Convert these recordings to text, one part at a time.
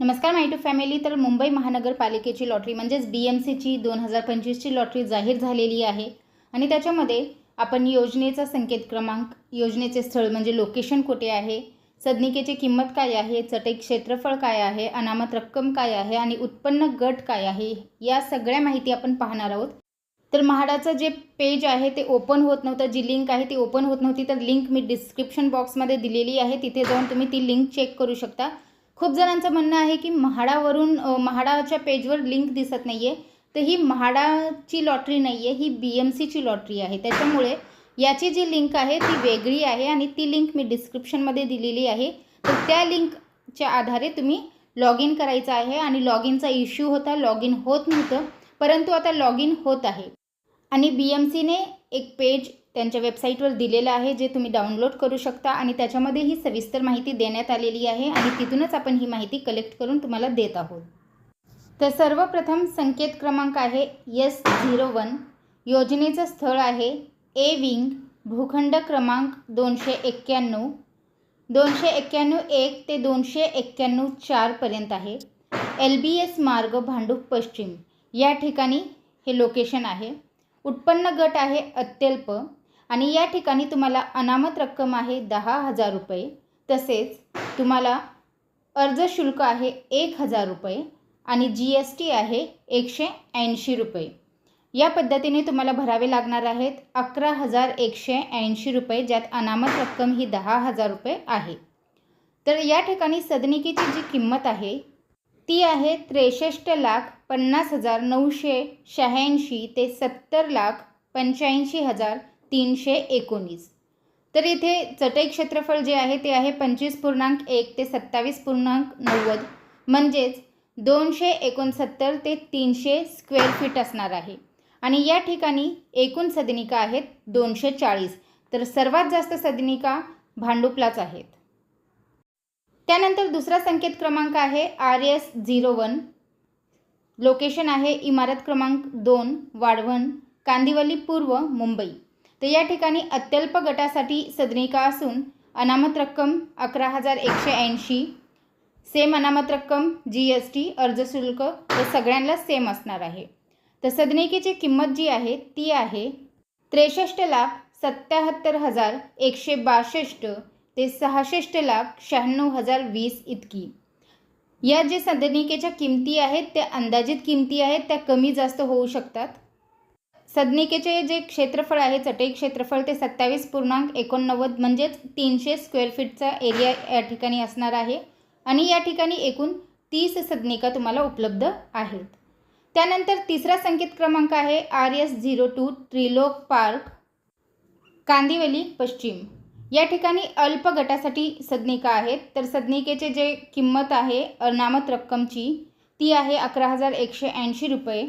नमस्कार माय to family. तर मुंबई महानगरपालिकेची लॉटरी म्हणजेच बी एम सीची दोन हजार पंचवीसची लॉटरी जाहीर झालेली आहे. आणि त्याच्यामध्ये आपण योजनेचा संकेत क्रमांक योजनेचे स्थळ म्हणजे लोकेशन कुठे आहे सदनिकेची किंमत काय आहे चटई क्षेत्रफळ काय आहे अनामत रक्कम काय आहे आणि उत्पन्न गट काय आहे या सगळ्या माहिती आपण पाहणार आहोत. तर म्हाडाचं जे पेज आहे ते ओपन होत नव्हतं. जी लिंक आहे ती ओपन होत नव्हती. तर लिंक मी डिस्क्रिप्शन बॉक्समध्ये दिलेली आहे. तिथे जाऊन तुम्ही ती लिंक चेक करू शकता. खूप जणांचं म्हणणं आहे की म्हाडावरून म्हाडाच्या पेजवर लिंक दिसत नाही आहे तर ही म्हाडाची लॉटरी नाही आहे ही बी एम सीची लॉटरी आहे. त्याच्यामुळे याची जी लिंक आहे ती वेगळी आहे आणि ती लिंक मी डिस्क्रिप्शनमध्ये दिलेली आहे. तर त्या लिंकच्या आधारे तुम्ही लॉग इन करायचं आहे आणि लॉग इनचा इश्यू होता लॉग इन होत नव्हतं परंतु आता लॉग इन होत आहे. आणि बी एम सीने एक पेज त्यांच्या वेबसाईटवर दिलेलं आहे जे तुम्ही डाउनलोड करू शकता आणि त्याच्यामध्ये ही सविस्तर माहिती देण्यात आलेली आहे आणि तिथूनच आपण ही माहिती कलेक्ट करून तुम्हाला देत आहोत. तर सर्वप्रथम संकेत क्रमांक आहे यस झिरो वन योजनेचं स्थळ आहे ए विंग भूखंड क्रमांक दोनशे एक्क्याण्णव. दोनशे एक्क्याण्णव एक ते दोनशे एक्क्याण्णव चारपर्यंत आहे. एल बी एस मार्ग भांडूप पश्चिम. या ठिकाणी हे लोकेशन आहे. उत्पन्न गट आहे अत्यल्प. आणि या ठिकाणी तुम्हाला अनामत रक्कम आहे दहा हजार रुपये. तसेच तुम्हाला अर्ज शुल्क आहे एक हजार रुपये आणि जी एस टी आहे एकशे ऐंशी रुपये. या पद्धतीने तुम्हाला भरावे लागणार आहेत अकरा हजार एकशे ऐंशी रुपये ज्यात अनामत रक्कम ही दहा हजार रुपये आहे. तर या ठिकाणी सदनिकेची जी किंमत आहे ती आहे त्रेसष्ट लाख पन्नास हजार नऊशे शहाऐंशी ते सत्तर लाख पंच्याऐंशी हजार तीनशे एकोणीस. तर इथे चटई क्षेत्रफळ जे आहे ते आहे पंचवीस पूर्णांक एक ते सत्तावीस पूर्णांक नव्वद. म्हणजेच दोनशे एकोणसत्तर ते तीनशे स्क्वेअर फीट असणार आहे. आणि या ठिकाणी एकूण सदनिका आहेत दोनशे चाळीस. तर सर्वात जास्त सदनिका भांडुपलाच आहेत. त्यानंतर दुसरा संकेत क्रमांक आहे R S zero one. Location आहे इमारत क्रमांक दोन वाढवण कांदिवली पूर्व मुंबई. तर या ठिकाणी अत्यल्प गटासाठी सदनिका असून अनामत रक्कम अकरा हजार एकशे ऐंशी सेम अनामत रक्कम जी एस टी अर्ज शुल्क हे सगळ्यांना सेम असणार आहे. तर सदनिकेची किंमत जी आहे ती आहे त्रेसष्ट लाख सत्याहत्तर हजार एकशे बासष्ट ते सहासष्ट लाख शहाण्णव हजार वीस इतकी. या जे सदनिकेच्या किमती आहेत त्या अंदाजित किमती आहेत त्या कमी जास्त होऊ शकतात. सदनिकेचे जे क्षेत्रफळ आहे चटई क्षेत्रफळ ते सत्तावीस पूर्णांक एकोणनव्वद म्हणजेच तीनशे स्क्वेअर फीटचा एरिया या ठिकाणी असणार आहे. आणि या ठिकाणी एकूण तीस सदनिका तुम्हाला उपलब्ध आहेत. त्यानंतर तिसरा संकेत क्रमांक आहे R S zero two Trilok park Kandivali पश्चिम. या ठिकाणी अल्प गटासाठी सदनिका आहेत. तर सदनिकेचे जे किंमत आहे अनामत रक्कमची ती आहे अकरा हजार एकशे ऐंशी रुपये.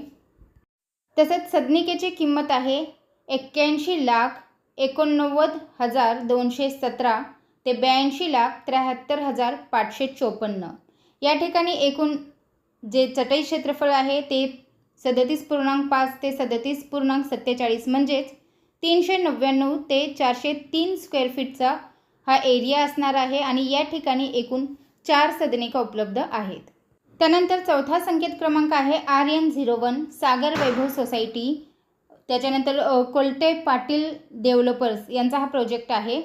तसंच सदनिकेची किंमत आहे एक्क्याऐंशी लाख एकोणनव्वद हजार दोनशे सतरा ते ब्याऐंशी लाख त्र्याहत्तर हजार पाचशे चोपन्न. या ठिकाणी एकूण जे चटई क्षेत्रफळ आहे ते सदतीस पूर्णांक पाच ते सदतीस पूर्णांक सत्तेचाळीस म्हणजेच तीनशे नव्याण्णव ते चारशे तीन स्क्वेअर फीटचा हा एरिया असणार आहे आणि या ठिकाणी एकूण चार सदनिका उपलब्ध आहेत. त्यानंतर चौथा संकेत क्रमांक आहे R N zero one Sagar Vaibhav society. त्याच्यानंतर कोलटे पाटील डेव्हलपर्स यांचा हा प्रोजेक्ट आहे.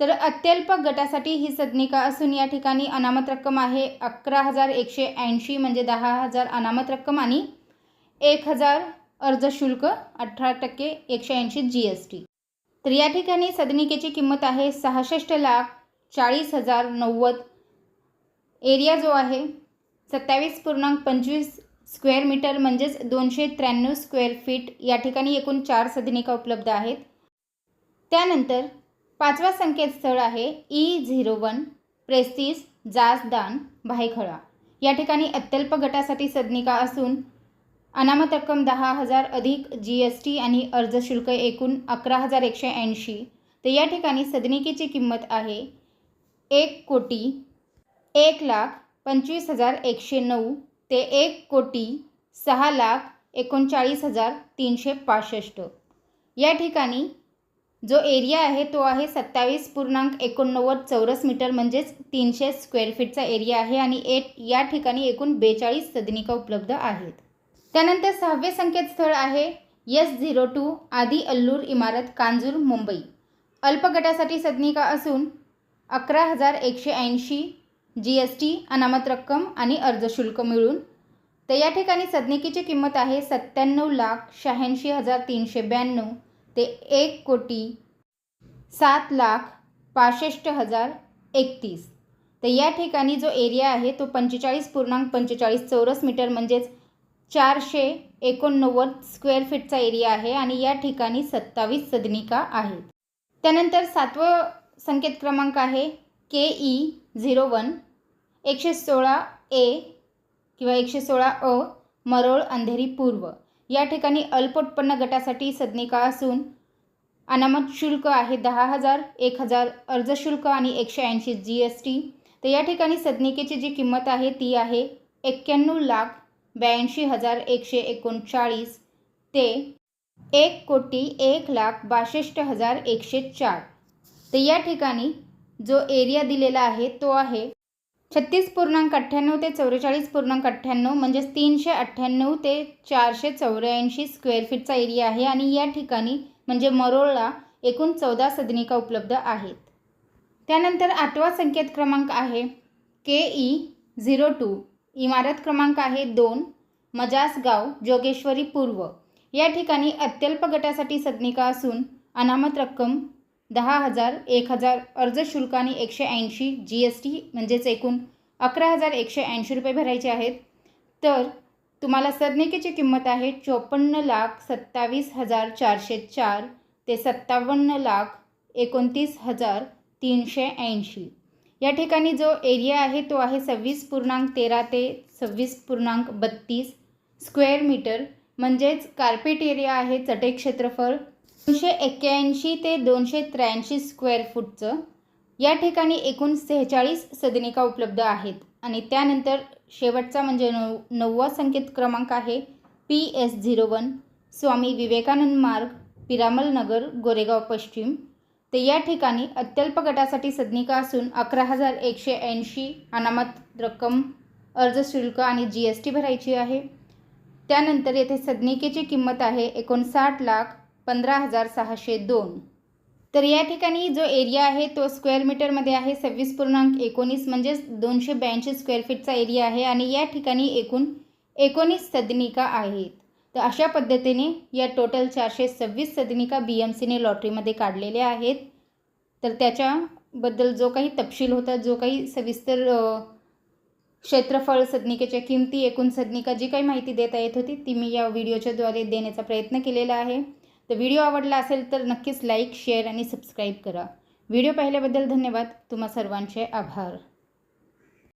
तर अत्यल्प गटासाठी ही सदनिका असून या ठिकाणी अनामत रक्कम आहे अकरा हजार एकशे ऐंशी म्हणजे दहा हजार अनामत रक्कम आणि एक हजार अर्ज शुल्क अठरा टक्के एकशे ऐंशी जी एस टी. तर या ठिकाणी सदनिकेची किंमत आहे सहासष्ट लाख चाळीस हजार नव्वद. एरिया जो आहे सत्तावीस पूर्णांक पंचवीस स्क्वेअर मीटर म्हणजेच दोनशे त्र्याण्णव स्क्वेअर फीट या ठिकाणी एकूण चार सदनिका उपलब्ध आहेत. त्यानंतर पाचवा संकेतस्थळ आहे E zero one प्रेस्तीस Jasdan Byculla. या ठिकाणी अत्यल्प गटासाठी सदनिका असून अनामत रक्कम दहा हजार अधिक जी एस टी आणि अर्ज शुल्क एकूण अकरा हजार एकशे ऐंशी. तर या ठिकाणी सदनिकेची किंमत आहे एक कोटी एक लाख पंचवीस हजार एकशे नऊ ते एक कोटी सहा लाख एकोणचाळीस हजार तीनशे पासष्ट. या ठिकाणी जो एरिया आहे तो आहे सत्तावीस पूर्णांक एकोणनव्वद चौरस मीटर म्हणजेच तीनशे स्क्वेअर फीटचा एरिया आहे आणि एट या ठिकाणी एकूण बेचाळीस सदनिका उपलब्ध आहेत. त्यानंतर सहावे संकेतस्थळ आहे एस झिरो टू आदी अल्लूर इमारत कांजूर मुंबई. अल्पगटासाठी सदनिका असून अकरा हजार एकशे ऐंशी जी एस टी अनामत रक्कम आणि अर्ज शुल्क मिळून. तर या ठिकाणी सदनिकेची किंमत आहे सत्त्याण्णव लाख शहाऐंशी हजार तीनशे ब्याण्णव. ते एक कोटी सात लाख पासष्ट हजार एकतीस. तर या ठिकाणी जो एरिया आहे तो पंचेचाळीस पूर्णांक पंचेचाळीस चौरस मीटर म्हणजेच चारशे एकोणनव्वद स्क्वेअर फीटचा एरिया आहे आणि या ठिकाणी सत्तावीस सदनिका आहेत. त्यानंतर सातवं संकेत क्रमांक आहे के ई झिरो वन. एकशे सोळा ए किंवा एकशे सोळा अ मरोळ अंधेरी पूर्व. या ठिकाणी अल्प उत्पन्न गटासाठी सदनिका असून अनामत शुल्क आहे दहा हजार एक हजार अर्ज शुल्क आणि एकशे ऐंशी जी एस टी. तर या ठिकाणी सदनिकेची जी किंमत आहे ती आहे एक्क्याण्णव लाख ब्याऐंशी हजार एकशे एकोणचाळीस. ते एक कोटी एक लाख बासष्ट हजार एकशे चार. तर या ठिकाणी जो एरिया दिलेला आहे तो आहे छत्तीस पूर्णांक अठ्ठ्याण्णव ते चौवेचाळीस पूर्णांक अठ्ठ्याण्णव म्हणजेच तीनशे अठ्ठ्याण्णव ते चारशे चौऱ्याऐंशी स्क्वेअर फीटचा एरिया आहे आणि या ठिकाणी म्हणजे मरोळला एकूण चौदा सदनिका उपलब्ध आहेत. त्यानंतर आठवा संकेत क्रमांक आहे. K E zero two. इमारत क्रमांक आहे दोन. मजासगाव जोगेश्वरी पूर्व. या ठिकाणी अत्यल्प गटासाठी सदनिका असून अनामत रक्कम दहा हजार एक हजार अर्ज शुल्क आणि एकशे ऐंशी जी एस टी म्हणजेच एकूण अकरा हजार एकशे ऐंशी रुपये भरायचे आहेत. तर तुम्हाला सदनिकेची किंमत आहे चोपन्न लाख सत्तावीस हजार चारशे चार ते सत्तावन्न लाख एकोणतीस हजार तीनशे ऐंशी. या ठिकाणी जो एरिया आहे तो आहे सव्वीस पूर्णांक तेरा ते सव्वीस पूर्णांक बत्तीस स्क्वेअर मीटर. म्हणजेच कार्पेट एरिया आहे चटई क्षेत्रफळ दोनशे एक्क्याऐंशी ते दोनशे त्र्याऐंशी स्क्वेअर फूटचं या ठिकाणी एकूण सेहेचाळीस सदनिका उपलब्ध आहेत. आणि त्यानंतर शेवटचा म्हणजे नऊ नववा संकेत क्रमांक आहे P S zero one Swami Vivekananda Marg Piramal Nagar Goregaon पश्चिम. तर या ठिकाणी अत्यल्प गटासाठी सदनिका असून अकरा हजार एकशे ऐंशी अनामत रक्कम अर्ज शुल्क आणि जी एस टी भरायची आहे. त्यानंतर येथे सदनिकेची किंमत आहे एकोणसाठ लाख पंधरा हजार सहाशे दोन. तर या ठिकाणी जो एरिया आहे तो स्क्वेअर मीटरमध्ये आहे सव्वीस पूर्णांक एकोणीस म्हणजेच दोनशे ब्याऐंशी स्क्वेअर फीटचा एरिया आहे आणि या ठिकाणी एकूण एकोणीस सदनिका आहेत. तर अशा पद्धतीने या टोटल चारशे सव्वीस सदनिका बी एम सीने लॉटरीमध्ये काढलेल्या आहेत. तर त्याच्याबद्दल जो काही तपशील होता जो काही सविस्तर क्षेत्रफळ सदनिकेच्या किमती एकूण सदनिका जी काही माहिती देता येत होती ती मी या व्हिडिओच्याद्वारे देण्याचा प्रयत्न केलेला आहे. तर व्हिडिओ आवडला असेल तर नक्कीच लाईक शेअर आणि सबस्क्राईब करा. व्हिडिओ पाहिल्याबद्दल धन्यवाद. तुम्हा सर्वांचे आभार.